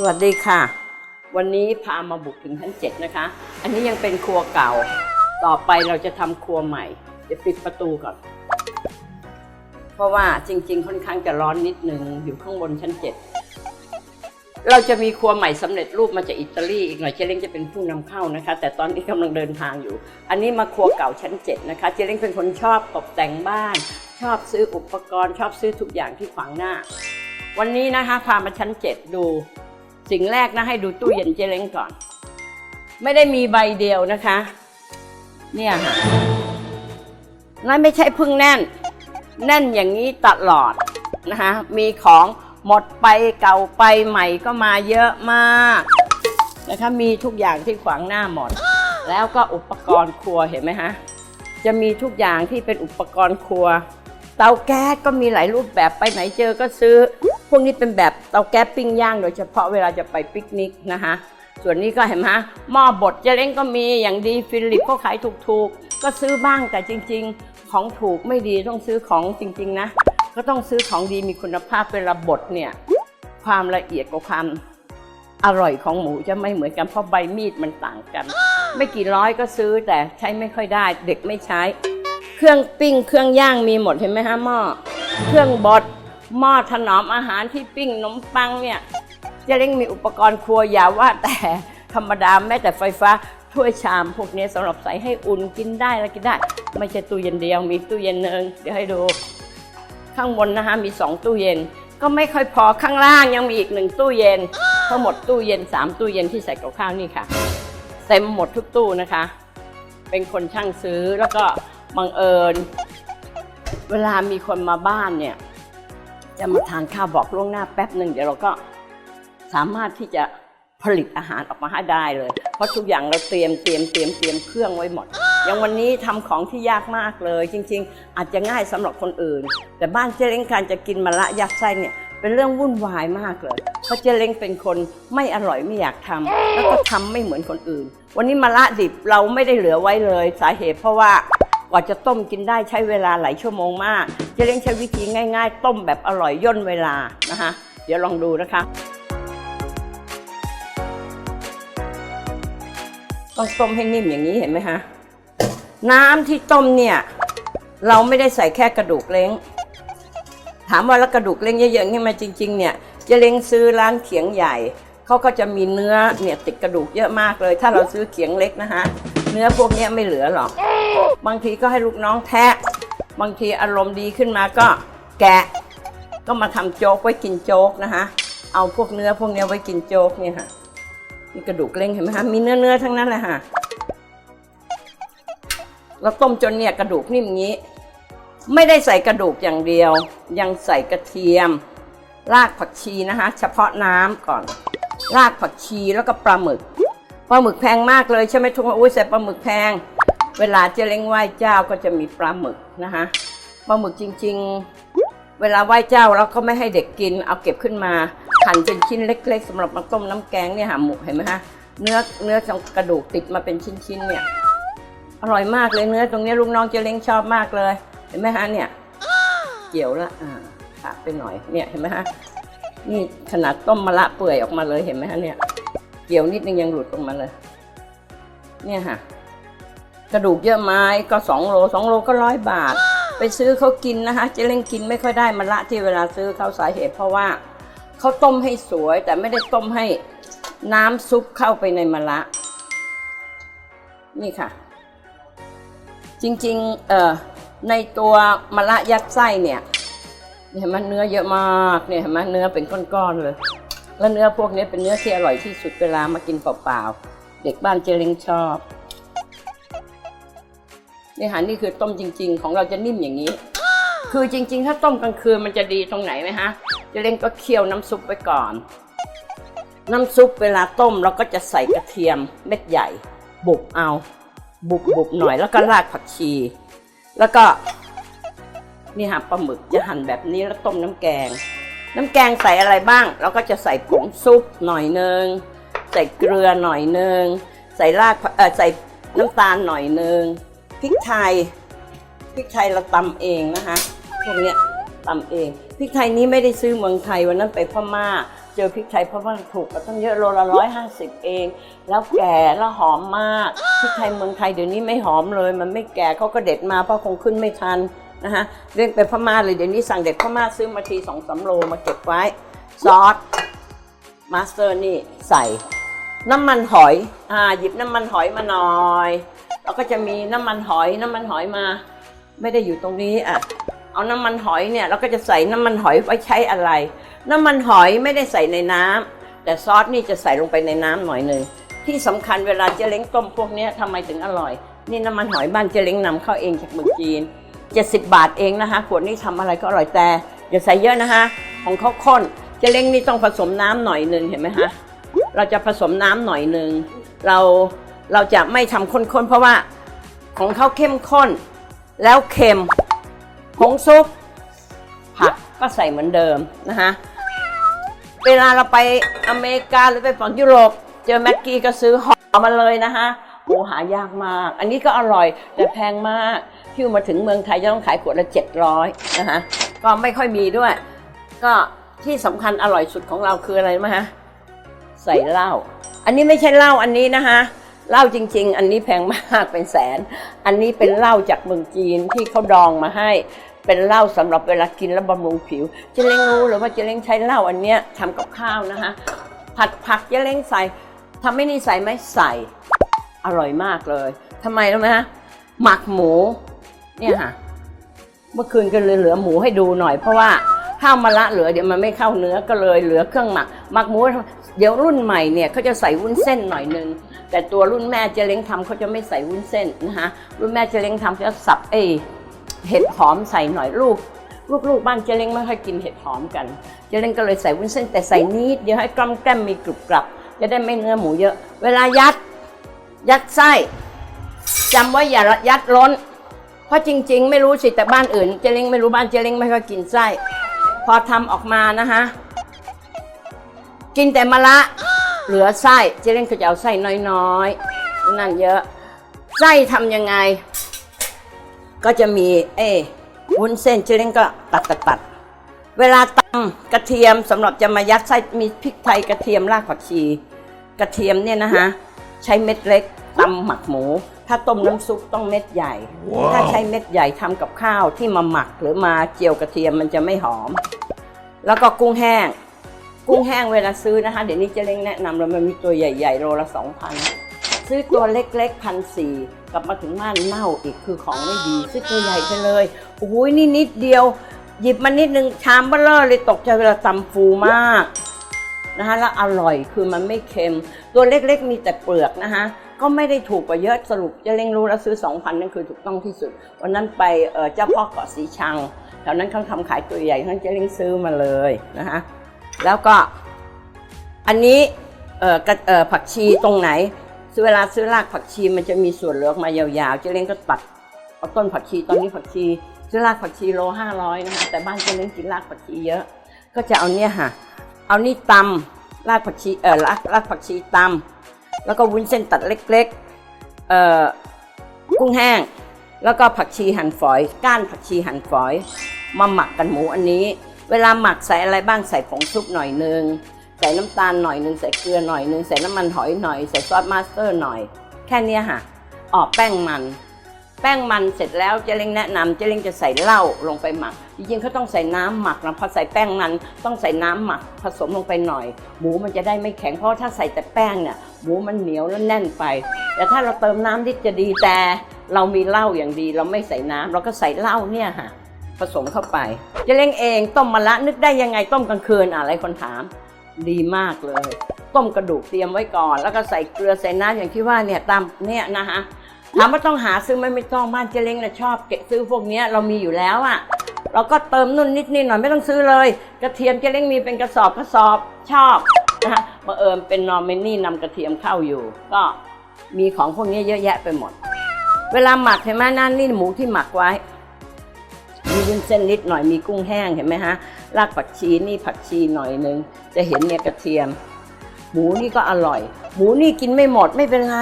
สวัสดีค่ะ วันนี้พามาบุกถึงชั้นเจ็ดนะคะ อันนี้ยังเป็นครัวเก่า ต่อไปเราจะทำครัวใหม่เดี๋ยวปิดประตูก่อน เพราะว่าจริง ๆ ค่อนข้างจะร้อนนิดนึงอยู่ข้างบนชั้นเจ็ดเราจะมีครัวใหม่สำเร็จรูปมาจากอิตาลีอีกหน่อยเจเล้งจะเป็นผู้นำเข้านะคะ แต่ตอนนี้กำลังเดินทางอยู่ อันนี้มาครัวเก่าชั้นเจ็ดนะคะเจเล้งเป็นคนชอบตกแต่งบ้าน ชอบซื้ออุปกรณ์ ชอบซื้อทุกอย่างที่ขวางหน้า วันนี้นะคะพามาชั้นเจ็ดดู สิ่งแรกนะให้ดูตู้เย็นเจเล้งก่อน ไม่ได้มีใบเดียวนะคะ เนี่ยค่ะนั่นไม่ใช่พึ่งแน่น แน่นอย่างนี้ตลอดนะคะมีของหมดไปเก่าไปใหม่ก็มาเยอะมากนะคะมีทุกอย่างที่ขวางหน้าหมด แล้วก็อุปกรณ์ครัวเห็นไหมฮะจะมีทุกอย่างที่เป็นอุปกรณ์ครัว เตาแก๊สก็มีหลายรูปแบบไปไหนเจอก็ซื้อ พวกนี้เป็นแบบเตาแก๊สปิ้งย่างโดยเฉพาะเวลาจะไปปิกนิกนะคะส่วนนี้ก็เห็นไหมหม้อบดเจเล้งก็มีอย่างดีฟิลิปก็ขายถูกๆ ก็ซื้อบ้างแต่จริง ๆ ของถูกไม่ดีต้องซื้อของจริง ๆ นะ ก็ต้องซื้อของดีมีคุณภาพเวลาบดเนี่ยความละเอียดกับความอร่อยของหมูจะไม่เหมือนกันเพราะใบมีดมันต่างกัน ไม่กี่ร้อยก็ซื้อแต่ใช้ไม่ค่อยได้ เด็กไม่ใช้ เครื่องปิ้งเครื่องย่างมีหมดเห็นไหมฮะหม้อเครื่องบด หม้อถนอมอาหารที่ปิ้งขนมปังเนี่ยเจะเร่งมีอุปกรณ์ครัวอย่าว่าแต่ธรรมดาแม้แต่ไฟฟ้าถ้วยชามพวกนี้สำหรับใส่ให้อุ่นกินได้แล้วกินได้ ไม่ใช่ตู้เย็นเดียวมีตู้เย็นหนึ่งเดี๋ยวให้ดู ข้างบนนะคะมีสองตู้เย็น ก็ไม่ค่อยพอข้างล่างยังมีอีกหนึ่งตู้เย็น ทั้งหมดตู้เย็นสามตู้เย็นที่ใส่กับข้าวนี่ค่ะเต็มหมดทุกตู้นะคะ เป็นคนช่างซื้อแล้วก็บังเอิญ เวลามีคนมาบ้านเนี่ย จะมาทานข้าวบอกล่วงหน้าแป๊บหนึ่งเดี๋ยวเราก็สามารถที่จะผลิตอาหารออกมาให้ได้เลย เพราะทุกอย่างเราเตรียมเตรียมเตรียมเตรียมเครื่องไว้หมด อย่างวันนี้ทำของที่ยากมากเลย จริง ๆ อาจจะง่ายสำหรับคนอื่น แต่บ้านเจเล้งการจะกินมะละยัดไส้เนี่ยเป็นเรื่องวุ่นวายมากเลย เพราะเจเล้งเป็นคนไม่อร่อยไม่อยากทำแล้วก็ทำไม่เหมือนคนอื่น วันนี้มะละดิบเราไม่ได้เหลือไว้เลย สาเหตุเพราะว่า กว่าจะต้มกินได้ใช้เวลาหลายชั่วโมงมากเจเล้งใช้วิธีง่าย ๆ ต้มแบบอร่อยย่นเวลานะคะเดี๋ยวลองดูนะคะต้องต้มให้นิ่มอย่างนี้เห็นไหมฮะน้ำที่ต้มเนี่ยเราไม่ได้ใส่แค่กระดูกเล้ง ถามว่าแล้วกระดูกเล้งเยอะๆนี่มาจริง ๆ เนี่ยจะเล้งซื้อร้านเขียงใหญ่เขาก็จะมีเนื้อเนี่ยติดกระดูกเยอะมากเลย ถ้าเราซื้อเขียงเล็กนะฮะเนื้อพวกนี้ไม่เหลือหรอก บางทีก็ให้ลูกน้องแทะ บางทีอารมณ์ดีขึ้นมาก็แกะ ก็มาทำโจ๊กไว้กินโจ๊กนะฮะเอาพวกเนื้อพวกเนี้ยไว้กินโจ๊กเนี่ยค่ะมีกระดูกเล้งเห็นไหมคะมีเนื้อเนื้อทั้งนั้นเลยค่ะเราต้มจนเนี่ยกระดูกนิ่มอย่างนี้ ไม่ได้ใส่กระดูกอย่างเดียว ยังใส่กระเทียม รากผักชีนะคะ เฉพาะน้ำก่อน รากผักชีแล้วก็ปลาหมึกปลาหมึกแพงมากเลยใช่ไหมทุกคนอุ้ยใส่ปลาหมึกแพง เวลาเจเล้งไหว้เจ้าก็จะมีปลาหมึกนะคะปลาหมึกจริง ๆ เวลาไหว้เจ้าเราก็ไม่ให้เด็กกิน เอาเก็บขึ้นมาหั่นเป็นชิ้นเล็ก ๆสำหรับมาต้มน้ำแกงเนี่ยค่ะหมูเห็นไหมคะเนื้อเนื้อของกระดูกติดมาเป็นชิ้นๆเนี่ยอร่อยมากเลยเนื้อตรงนี้ลูกน้องเจเล้งชอบมากเลย เห็นไหมฮะเนี่ยเกี่ยวละอ่าขาไปหน่อยเนี่ยเห็นไหมฮะนี่ขนาดต้มมะละเปื่อยออกมาเลยเห็นไหมฮะเนี่ยเกี่ยวนิดนึงยังหลุดออกมาเลย เนี่ยค่ะ กระดูกเยอะไม้ก็สองโลสองโลก็ร้อยบาท ไปซื้อเขากินนะคะเจเล้งกินไม่ค่อยได้มะละที่เวลาซื้อเขาสาเหตุเพราะว่าเขาต้มให้สวยแต่ไม่ได้ต้มให้น้ำซุปเข้าไปในมะละนี่ค่ะ จริงๆเอ่อในตัวมะละยัดไส้เนี่ยเห็นไหมเนื้อเยอะมากเนี่ยเห็นไหมเนื้อเป็นก้อนๆเลย แล้วเนื้อพวกนี้เป็นเนื้อที่อร่อยที่สุดเวลามากินเปล่าๆเด็กบ้านเจริงชอบ นี่ค่ะนี่คือต้มจริง ๆ ของเราจะนิ่มอย่างนี้ คือจริง ๆ ถ้าต้มกลางคืนมันจะดีตรงไหนไหมฮะจะเจริงก็เคี่ยวน้ำซุปไว้ก่อน น้ำซุปเวลาต้มเราก็จะใส่กระเทียมเม็ดใหญ่ บุบเอา บุบบุบหน่อยแล้วก็รากผักชี แล้วก็นี่ค่ะปลาหมึกจะหั่นแบบนี้แล้วต้มน้ำแกง น้ำแกงใส่อะไรบ้าง เราก็จะใส่ผงซุปหน่อยนึงใส่เกลือหน่อยนึงใส่รากเออใส่น้ำตาลหน่อยนึง พริกไทยพริกไทยเราตำเองนะคะพวกเนี้ยตำเองพริกไทยนี้ไม่ได้ซื้อเมืองไทยวันนั้นไปพม่า เจอพริกไทยพราะว่าถูกกว่าตั้งเยอะโลละร้อยห้าสิบเอง แล้วแก่แล้วหอมมากพริกไทยเมืองไทยเดี๋ยวนี้ไม่หอมเลย มันไม่แก่เขาก็เด็ดมาเพราะคงขึ้นไม่ทันนะคะเร่งไปพม่าเลยเดี๋ยวนี้สั่งเด็ดพม่าซื้อมาทีสองสามโลมาเก็บไว้ซอสมาสเตอร์นี่ใส่น้ำมันหอย อ่า หยิบน้ำมันหอยมาหน่อย แล้วก็จะมีน้ำมันหอยน้ำมันหอยมา ไม่ได้อยู่ตรงนี้อะเอาน้ำมันหอยเนี่ยเราก็จะใส่น้ำมันหอยไว้ใช้อะไร น้ำมันหอยไม่ได้ใส่ในน้ำแต่ซอสนี่จะใส่ลงไปในน้ำหน่อยหนึ่งที่สำคัญเวลาเจเล้งต้มพวกนี้ทำไมถึงอร่อย นี่น้ำมันหอยบ้านเจเล้งนำเข้าเองจากเมืองจีน70 บาทเองนะคะขวดนี้ทำอะไรก็อร่อยแต่อย่าใส่เยอะนะคะ ของเขาข้นเจเล้งนี่ต้องผสมน้ำหน่อยหนึ่งเห็นไหมคะเราจะผสมน้ำหน่อยหนึ่งเรา เราจะไม่ทำข้นๆ เพราะว่าของเขาเข้มข้น แล้วเค็มผงซุปผักก็ใส่เหมือนเดิมนะคะเวลาเราไปอเมริกาหรือไปฝั่งยุโรปเจอแม็กกี้ก็ซื้อห่อมาเลยนะคะโอ้หายากมาก อันนี้ก็อร่อยแต่แพงมากที่มาถึงเมืองไทยจะต้องขายขวดละ700นะคะก็ไม่ค่อยมีด้วย ก็ที่สำคัญอร่อยสุดของเราคืออะไรไหมฮะใส่เหล้าอันนี้ไม่ใช่เหล้าอันนี้นะคะ เหล้าจริง ๆ อันนี้แพงมากเป็นแสน อันนี้เป็นเหล้าจากเมืองจีนที่เขาดองมาให้ เป็นเหล้าสำหรับเวลากินแล้วบำรุงผิวเจเล้งรู้หรือว่าเจเล้งใช้เหล้าอันเนี้ยทำกับข้าวนะคะ ผัดผักเจเล้งใส่ทำไม่นี่ใส่ไหมใส่อร่อยมากเลยทำไมรู้ไหมฮะหมักหมูเนี่ยค่ะเมื่อคืนก็เลยเหลือหมูให้ดูหน่อยเพราะว่าข้าวมะละเหลือเดี๋ยวมันไม่เข้าเนื้อก็เลยเหลือเครื่องหมัก หมักหมู เดี๋ยวรุ่นใหม่เนี่ยเขาจะใส่วุ้นเส้นหน่อยนึง แต่ตัวรุ่นแม่เจเล้งทำเขาจะไม่ใส่วุ้นเส้นนะคะรุ่นแม่เจเล้งทำเขาจะสับเอยเห็ดหอมใส่หน่อยลูกลูกๆบ้านเจเล้งไม่ค่อยกินเห็ดหอมกัน เจเล้งก็เลยใส่วุ้นเส้นแต่ใส่นิดเดียวให้กล้อมแกล้มมีกรุบกรับ จะได้ไม่เนื้อหมูเยอะ เวลายัด ยัดไส้จำไว้อย่ายัดล้น เพราะจริง ๆ ไม่รู้สิแต่บ้านอื่น เจเล้งไม่รู้บ้านเจเล้งไม่ค่อยกินไส้ พอทำออกมานะคะ กินแต่มะละเหลือไส้เจเล้งก็จะเอาไส้น้อยๆนั่นเยอะ ไส้ทำยังไง ก็จะมี เอ้วุ้นเส้นเจเล้งก็ตัดตัดตัดเวลาตำกระเทียมสำหรับจะมายัดไส้มีพริกไทยกระเทียมรากผักชี กระเทียมเนี่ยนะคะใช้เม็ดเล็กตำหมักหมู ถ้าต้มน้ำซุปต้องเม็ดใหญ่ ถ้าใช้เม็ดใหญ่ทำกับข้าวที่มาหมักหรือมาเจียวกระเทียมมันจะไม่หอม แล้วก็กุ้งแห้ง กุ้งแห้งเวลาซื้อนะคะ เดี๋ยวนี้เจะเล้งแนะนำแล้วมันมีตัวใหญ่ๆ โลละสองพันซื้อตัวเล็กๆพันสี่กลับมาถึงบ้านเน่าอีกคือของไม่ดี ซื้อตัวใหญ่ไปเลยโอ้ยนี่นิดเดียว หยิบมานิดนึงชามเบลเลอร์เลยตกใจเวลาตำฟูมากนะคะแล้วอร่อยคือมันไม่เค็ม ตัวเล็กๆมีแต่เปลือกนะคะก็ไม่ได้ถูกกว่าเยอะสรุปเจะเล้งรู้แล้วซื้อ 2,000 นั่นคือถูกต้องที่สุด วันนั้นไปเจ้าพ่อเกาะสีชังแถวนั้นเขาทำขายตัวใหญ่ทั้งเจะเล้งซื้อมาเลยนะคะ แล้วก็อันนี้เอ่อกระเอ่อผักชีตรงไหนซื้อเวลาซื้อรากผักชีมันจะมีส่วนเหลือออกมายาวๆเจะเล้งก็ตัดเอาต้นผักชีตอนนี้ผักชีซื้อรากผักชีโลห้าร้อยนะคะแต่บ้านเจะเล้งกินรากผักชีเยอะ ก็จะเอาเนี่ยค่ะ เอานี่ตำรากผักชีเออรากรากผักชีตำแล้วก็วุ้นเส้นตัดเล็กๆเอ่อกุ้งแห้ง แล้วก็ผักชีหั่นฝอย ก้านผักชีหั่นฝอย มาหมักกันหมูอันนี้ เวลาหมักใส่อะไรบ้างใส่ผงซุปหน่อยนึง ใส่น้ำตาลหน่อยนึง ใส่เกลือหน่อยนึง ใส่น้ำมันหอยหน่อย ใส่ซอสมาสเตอร์หน่อย แค่นี้ค่ะออกแป้งมัน แป้งมันเสร็จแล้วเจเล้งแนะนำเจเล้งจะใส่เหล้าลงไปหมัก จริงๆเขาต้องใส่น้ำหมักนะพอใส่แป้งมันต้องใส่น้ำหมักผสมลงไปหน่อย หมูมันจะได้ไม่แข็งเพราะถ้าใส่แต่แป้งเนี่ยหมูมันเหนียวแล้วแน่นไป แต่ถ้าเราเติมน้ำนิดจะดีแต่เรามีเหล้าอย่างดีเราไม่ใส่น้ำเราก็ใส่เหล้าเนี่ยค่ะ ผสมเข้าไปเจเล้งเองต้มมะละนึกได้ยังไงต้มกลางคืนอะไรคนถาม ดีมากเลย ต้มกระดูกเตรียมไว้ก่อน แล้วก็ใส่เกลือใส่น้ำอย่างที่ว่าเนี่ยตามเนี่ยนะคะถามว่าต้องหาซื้อไหมไม่ต้องบ้านเจเล้งนะชอบเก็บซื้อพวกนี้เรามีอยู่แล้วอะ่ะเราก็เติมนุ่นนิดนิดหน่อยไม่ต้องซื้อเลย กระเทียมเจเล้งมีเป็นกระสอบกระสอบชอบนะคะบังเอิญเป็นนอร์เมนี่นำกระเทียมเข้าอยู่ ก็มีของพวกนี้เยอะแยะไปหมด เวลาหมักเห็นไหมนั่นนี่หมูที่หมักไว้ มีวุ้นเส้นนิดหน่อยมีกุ้งแห้งเห็นไหมฮะรากผักชีนี่ผักชีหน่อยนึงจะเห็นเนี่ยกระเทียม หมูนี่ก็อร่อย หมูนี่กินไม่หมดไม่เป็นไร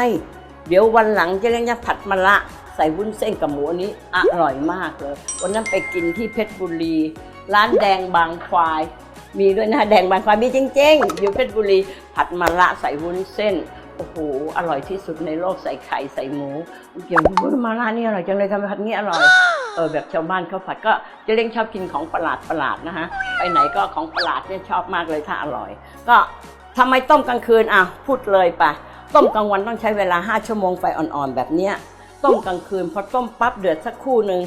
เดี๋ยววันหลังจะเลี้ยงจะผัดมะละใส่วุ้นเส้นกับหมูอันนี้อร่อยมากเลย วันนั้นไปกินที่เพชรบุรี ร้านแดงบางควาย มีด้วยนะแดงบางควายมีจริงๆ อยู่เพชรบุรีผัดมะระใส่วุ้นเส้นโอ้โหอร่อยที่สุดในโลกใส่ไข่ใส่หมูเกี่ยวกับมะระนี่อร่อยจังเลยทำไมผัดนี้อร่อย เออแบบชาวบ้านเขาผัดก็เจะเล้งชอบกินของประหลาดประหลาดนะฮะไปไหนก็ของประหลาดเนี่ยชอบมากเลยถ้าอร่อย ก็ทำไมต้มกลางคืนอะพูดเลยไปต้มกลางวันต้องใช้เวลา 5 ชั่วโมงไฟอ่อนๆแบบเนี้ยต้มกลางคืนพอต้มปั๊บเดือดสักครู่หนึ่ง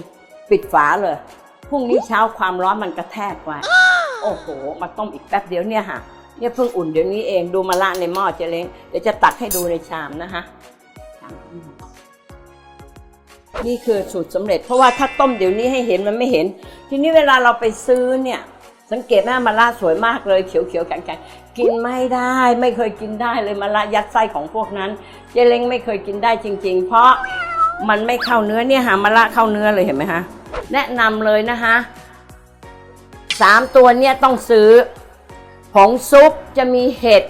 ปิดฝาเลยพรุ่งนี้เช้าความร้อนมันกระแทกไว้โอ้โห มาต้มอีกแป๊บเดียวเนี่ยค่ะเนี่ยเพิ่งอุ่นเดี๋ยวนี้เองดูมาละในหม้อเจเล้งเดี๋ยวจะตักให้ดูในชามนะคะชาม นี่คือสูตรสำเร็จ เพราะว่าถ้าต้มเดี๋ยวนี้ให้เห็นมันไม่เห็น ทีนี้เวลาเราไปซื้อเนี่ย สังเกตหน้ามาละสวยมากเลยเขียวๆแข็งๆกินไม่ได้ไม่เคยกินได้เลยมาละยัดไส้ของพวกนั้นเจเล้งไม่เคยกินได้จริง ๆ เพราะมันไม่เข้าเนื้อเนี่ยหามาละเข้าเนื้อเลยเห็นไหมคะแนะนำเลยนะคะสามตัวเนี่ยต้องซื้อผงซุปจะมีเห็ด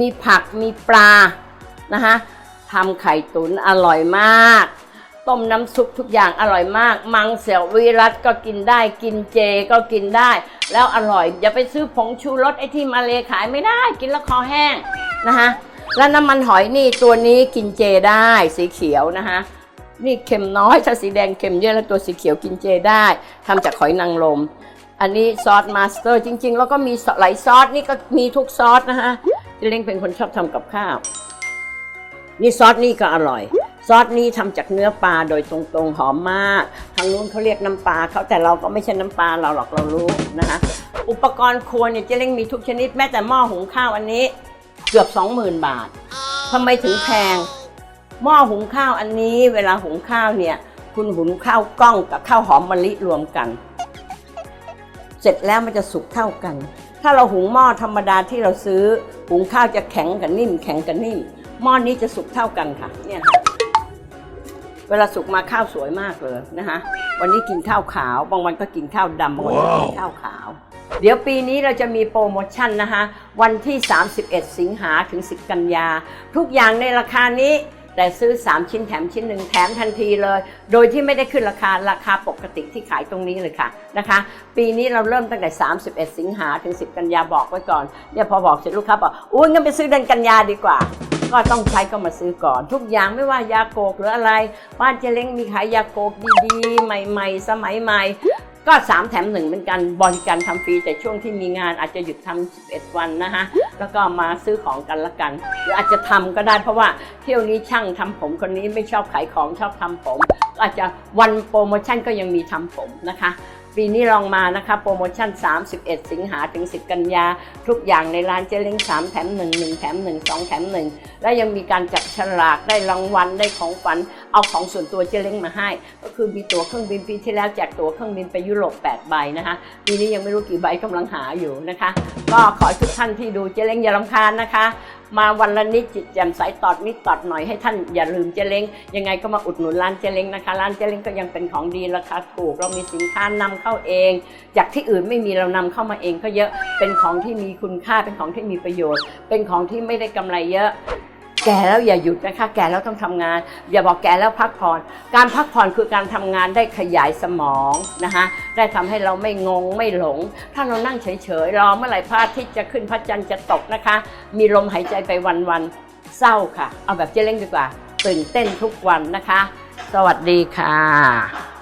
มีผักมีปลานะคะทำไข่ตุ๋นอร่อยมาก ต้มน้ำซุปทุกอย่างอร่อยมาก มังเสียววิรัตก็กินได้กินเจก็กินได้ แล้วอร่อย อย่าไปซื้อผงชูรสไอ้ที่มาเลขายไม่ได้กินแล้วคอแห้งนะคะแล้วน้ำมันหอยนี่ตัวนี้กินเจได้สีเขียวนะคะนี่เค็มน้อยถ้าสีแดงเค็มเยอะแล้วตัวสีเขียวกินเจได้ทำจากหอยนางรมอันนี้ซอสมาสเตอร์จริง ๆ แล้วก็มีหลายซอสนี่ก็มีทุกซอสนะคะเจเล้งเป็นคนชอบทำกับข้าว นี่ซอสนี่ก็อร่อย ซอสนี่ทำจากเนื้อปลาโดยตรงๆหอมมาก ทางนู้นเขาเรียกน้ำปลาเขาแต่เราก็ไม่ใช่น้ำปลาเราหรอกเรารู้นะคะ อุปกรณ์ครัวเนี่ยเจเล้งมีทุกชนิดแม้แต่หม้อหุงข้าวอันนี้เกือบ 20,000 บาททำไมถึงแพง หม้อหุงข้าวอันนี้เวลาหุงข้าวเนี่ย คุณหุงข้าวกล้องกับข้าวหอมมะลิรวมกัน เสร็จแล้วมันจะสุกเท่ากัน ถ้าเราหุงหม้อธรรมดาที่เราซื้อ หุงข้าวจะแข็งกับนิ่ม แข็งกับนิ่ม หม้อนี้จะสุกเท่ากันค่ะเนี่ยค่ะ เวลาสุกมาข้าวสวยมากเลยนะคะวันนี้กินข้าวขาวบางวันก็กินข้าวดำบางวันก็กินข้าวขาว เดี๋ยวปีนี้เราจะมีโปรโมชั่นนะคะ วันที่ 31 สิงหาถึง 10 กันยา ทุกอย่างในราคานี้แต่ซื้อ 3 ชิ้นแถมชิ้นหนึ่งแถมทันทีเลย โดยที่ไม่ได้ขึ้นราคาราคาปกติที่ขายตรงนี้เลยค่ะนะคะ ปีนี้เราเริ่มตั้งแต่ 31 สิงหาถึง 10 กันยาบอกไว้ก่อนเนี่ยพอบอกเสร็จลูกค้าบอกอุ้ยงั้นไปซื้อเดือนกันยาดีกว่า ก็ต้องใช้ก็มาซื้อก่อน ทุกอย่างไม่ว่ายาโกกหรืออะไร บ้านเจเล้งมีขายยาโกกดีๆ ใหม่ๆ สมัยใหม่ ก็ 3 แถม1เป็นการบริการทำฟรีแต่ช่วงที่มีงานอาจจะหยุดทำ11 วันนะคะ แล้วก็มาซื้อของกันละกัน หรืออาจจะทำก็ได้เพราะว่าเที่ยวนี้ช่างทำผมคนนี้ไม่ชอบขายของชอบทำผมก็อาจจะวันโปรโมชั่นก็ยังมีทำผมนะคะ ปีนี้ลองมานะคะโปรโมชั่น 31 สิงหาถึง 10 กันยา ทุกอย่างในร้านเจเล้ง3 แถม 1 1 แถม 1 2 แถม 1 และยังมีการจับฉลากได้รางวัลได้ของฝันเอาของส่วนตัวเจเล้งมาให้ ก็คือมีตั๋วเครื่องบินปีที่แล้วแจกตั๋วเครื่องบินไปยุโรป 8 ใบนะคะปีนี้ยังไม่รู้กี่ใบกำลังหาอยู่นะคะ ก็ขอให้ทุกท่านที่ดูเจเล้งอย่าลำคาญนะคะ มาวันละนิดจิตแจ่มใสตอดนิดตอดหน่อยให้ท่านอย่าลืมเจเล้งยังไงก็มาอุดหนุนร้านเจเล้งนะคะ ร้านเจเล้งก็ยังเป็นของดีราคาถูก เรามีสินค้านำเข้าเอง จากที่อื่นไม่มีเรานำเข้ามาเองก็เยอะเป็นของที่มีคุณค่าเป็นของที่มีประโยชน์ เป็นของที่ไม่ได้กำไรเยอะ แก่แล้วอย่าหยุดนะคะ แก่แล้วต้องทำงาน อย่าบอกแก่แล้วพักผ่อน การพักผ่อนคือการทำงานได้ขยายสมองนะคะได้ทำให้เราไม่งงไม่หลง ถ้าเรานั่งเฉยๆรอเมื่อไหร่พระอาทิตย์จะขึ้นพระจันทร์จะตกนะคะ มีลมหายใจไปวันๆเศร้าค่ะ เอาแบบเจ๊เล้งดีกว่าตื่นเต้นทุกวันนะคะ สวัสดีค่ะ